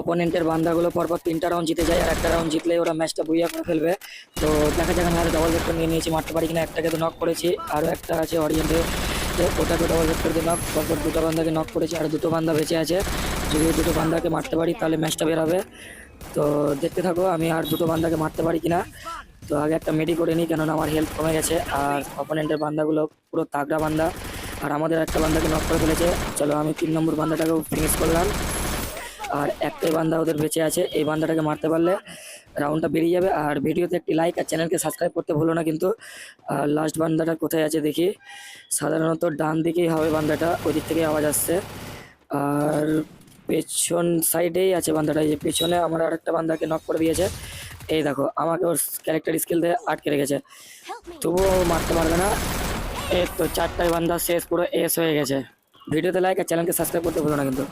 অপোনেন্টের বান্দাগুলো পরপর তিনটা রাউন্ড জিতে যায় আর একটা রাউন্ড জিতলে ওরা ম্যাচটা বুইয়া করে ফেলবে। তো দেখা যাক আমি ডবল ভেক্টর নিয়ে নিয়েছি, মারতে পারি কিনা একটাকে তো নক করেছি আরও একটা আছে অরিয়েন্টে ওটাকে ডবল ভেক্টর দিয়ে নক পরপর দুটো বান্দাকে নক করেছি, আর দুটো বান্দা বেঁচে আছে। যদি দুটো বান্দাকে মারতে পারি তাহলে ম্যাচটা বেরাবে তো দেখতে থাকো, আমি আর দুটো বান্দাকে মারতে পারি কিনা। তো আগে একটা মেডি করে নিই, কেননা আমার হেল্প কমে গেছে আর অপোনেন্টের বান্দাগুলো পুরো তাগড়া বান্দা। আর আমাদের একটা বান্দাকে নক করে ফেলেছে। চলো আমি তিন নম্বর বান্দাটাকেও ফিনিশ করলাম। আর একটাই বান্দা ওদের বেঁচে আছে। এই বান্দাটাকে মারতে পারলে রাউন্ডটা বেরিয়ে যাবে। আর ভিডিওতে একটি লাইক আর চ্যানেলকে সাবস্ক্রাইব করতে ভুলো না কিন্তু। আর লাস্ট বান্দাটা কোথায় আছে দেখি। সাধারণত ডান দিকেই হবে বান্দাটা ওই দিক থেকেই আওয়াজ আসছে। আর পেছন সাইডেই আছে বান্দাটা এই যে পেছনে আমার আরেকটা বান্দাকে নক করে দিয়েছে। এই দেখো আমাকে ওর ক্যারেক্টার স্কিল দিয়ে আটকে রেখেছে। তবুও ও মারতে পারবে না। এই তো চারটায় বান্দা শেষ পুরো এস হয়ে গেছে। ভিডিওতে লাইক আর চ্যানেলকে সাবস্ক্রাইব করতে ভুলো না কিন্তু।